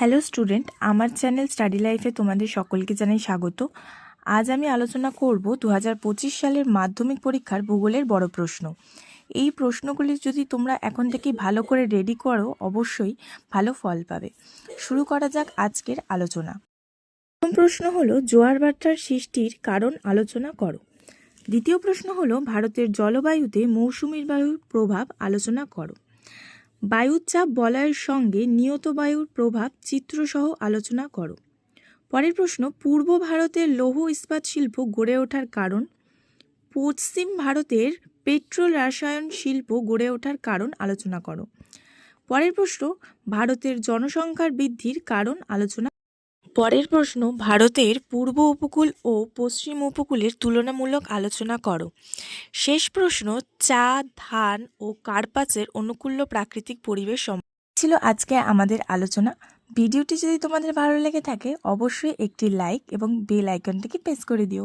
Hello student আমার channel study লাইফে তোমাদের সকলকে জানাই স্বাগত। আজ আমি আলোচনা করব দু হাজার পঁচিশ সালের মাধ্যমিক পরীক্ষার ভূগোলের বড় প্রশ্ন। এই প্রশ্নগুলি যদি তোমরা এখন থেকে ভালো করে রেডি করো, অবশ্যই ভালো ফল পাবে। শুরু করা যাক আজকের আলোচনা। প্রথম প্রশ্ন হলো, জোয়ার ভাটার সৃষ্টির কারণ আলোচনা করো। দ্বিতীয় প্রশ্ন হলো, ভারতের জলবায়ুতে মৌসুমীর বায়ুর প্রভাব আলোচনা করো। বায়ুর চাপ বলয়ের সঙ্গে নিয়ত বায়ুর প্রভাব চিত্রসহ আলোচনা করো। পরের প্রশ্ন, পূর্ব ভারতের লৌহ ইস্পাত শিল্প গড়ে ওঠার কারণ? পশ্চিম ভারতের পেট্রোল রাসায়ন শিল্প গড়ে ওঠার কারণ আলোচনা করো। পরের প্রশ্ন, ভারতের জনসংখ্যার বৃদ্ধির কারণ আলোচনা পরের প্রশ্ন, ভারতের পূর্ব উপকূল ও পশ্চিম উপকূলের তুলনামূলক আলোচনা করো। শেষ প্রশ্ন, চা, ধান ও কার্পাসের অনুকূল্য প্রাকৃতিক পরিবেশ ছিল আজকে আমাদের আলোচনা। ভিডিওটি যদি তোমাদের ভালো লেগে থাকে, অবশ্যই একটি লাইক এবং বেল আইকনটিকে প্রেস করে দিও।